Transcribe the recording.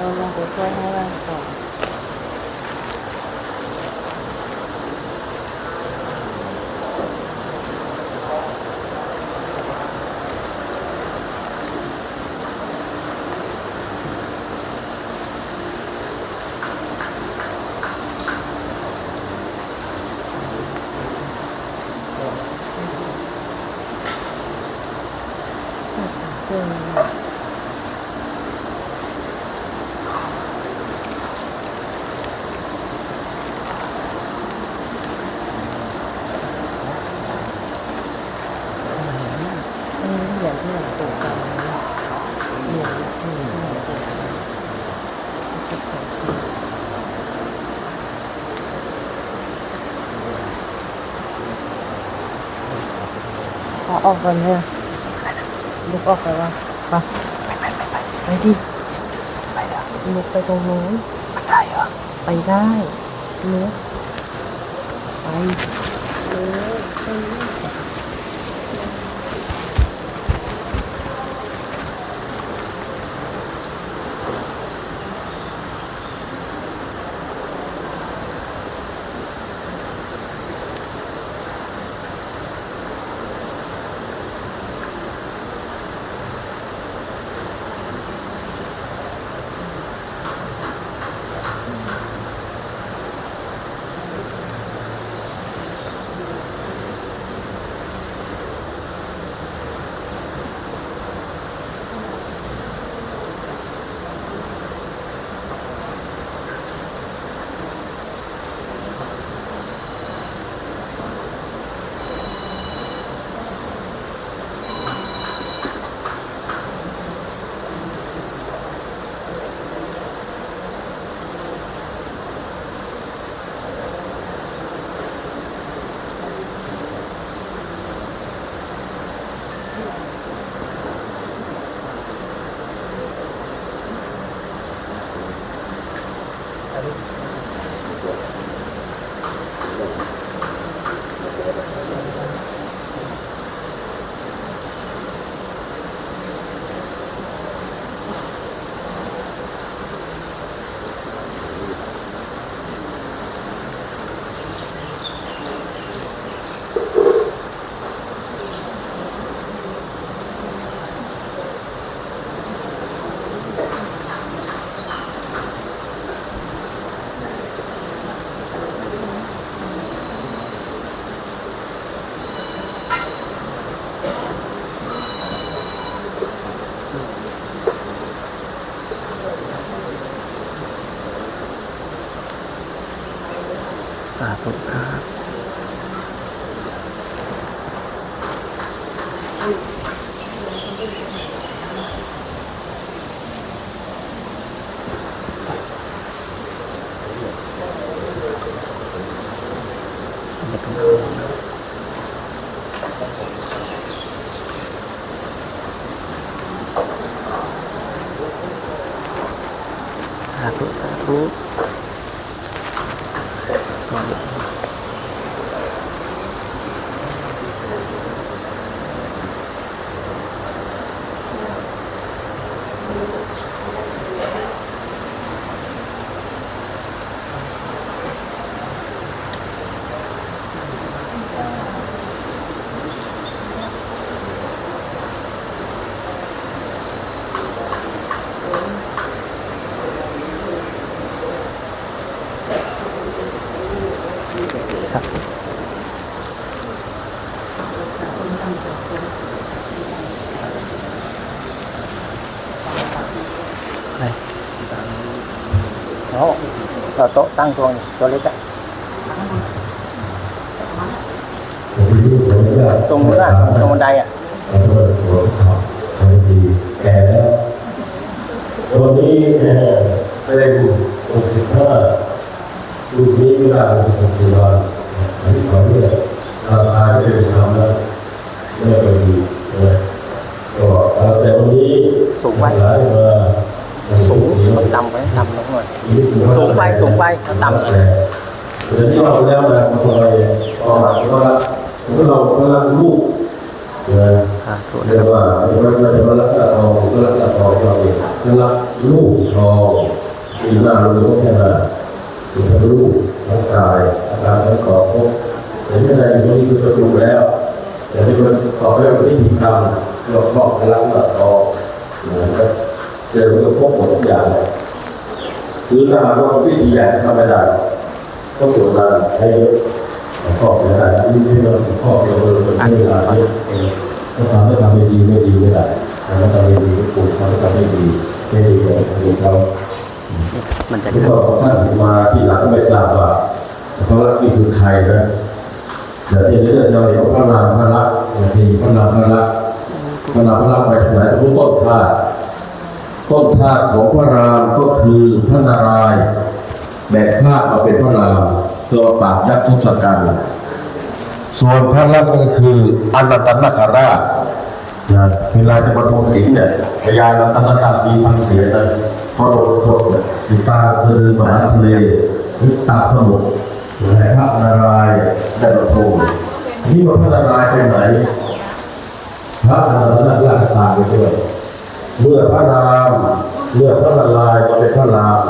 เราลงไปช่วยให้ร่างต่อ อันนี้เหรียญที่หลวงปู่กันเหรียญที่หลวงปู่กันสิบสองปีข อออกก่อนเลยลุกออกไปว่าไปไปดิลุกไปตรงนู้นไปได้เหรอไปได้ลุกไปเออไปเลย สาธุครับสาธุสาธุ โอ้เราโต๊ะตั้งตัวตัวเล็กอะตรงนู้นอะตรงบันไดอะแก่แล้ววันนี้เป็นหกสิบห้าลูกนี้ไม่ได้หกสิบวันอันนี้ขอเนี่ยราคาจะเป็นธรรมแล้วไม่ไปดีนะก็แต่วันนี้ สูงไปหลายมาสูงมันต่ำไปต่ำลงหน่อยสูงไปสูงไปต่ำหน่อยเดี๋ยวที่เราแล้วนะมันทำไมตอนหลังก็ละผมก็เราก็ละลูกนะสาธุนะเรีคยรักว่ามันมันจะมาลักษณะทองก็ลักษณะทองเราเองลักลูกทองมีกหน้าเราก็แค่หน้ามีทั้งลูกทั้งกายอาการทั้งกอบพบเห็นอะไรอยู่นี่คือประตูแล้วแต่ที่มันขอเรื่องวิธีทำเราครอบในลักษณะทอง เหมือนกับเจอเรื่องพบหมดทุกอย่างเลยคือถ้าหากว่าวิธีใหญ่ทำไม่ได้ต้องตรวจงานให้เยอะครอบไม่ได้ยิ่งที่เราครอบเราเราใช้เวลาเยอะถ้าทำให้ทำไม่ดีไม่ดีไม่ได้ทำให้ทำไม่ดีก็ปลูกทำให้ทำไม่ดีไม่ดีเลยคือเขามันจะที่คก็รับท่านมาที่หลังก็ไม่ทราบว่าพระรักนี่คือใครนะแต่ทีนี้เราเห็นพระนามพระรัก ต้นท่าตุต้นท่าตุของพระรามก็คือพระนารายณ์แบกธาตุมาเป็นพระรามตัวปราบยักษ์ทุกสกัณฐ์ส่วนพระรักก็คืออนันตนาคราชนะเวลาจะมาทวงสินเนี่ยพยานราตั้งตามีพันเสียนะพอโดนโทษเนี่ยติตาคือมหาทะเลหรือตาสมุทรไหนพระนารายณ์ได้มาทวงนี่ว่าพระนารายณ์ไปไหน พระอนารายณ์ราชตามไปด้วย เมื่อพระรามเมื่อพระนารายณ์มาเป็นพระราม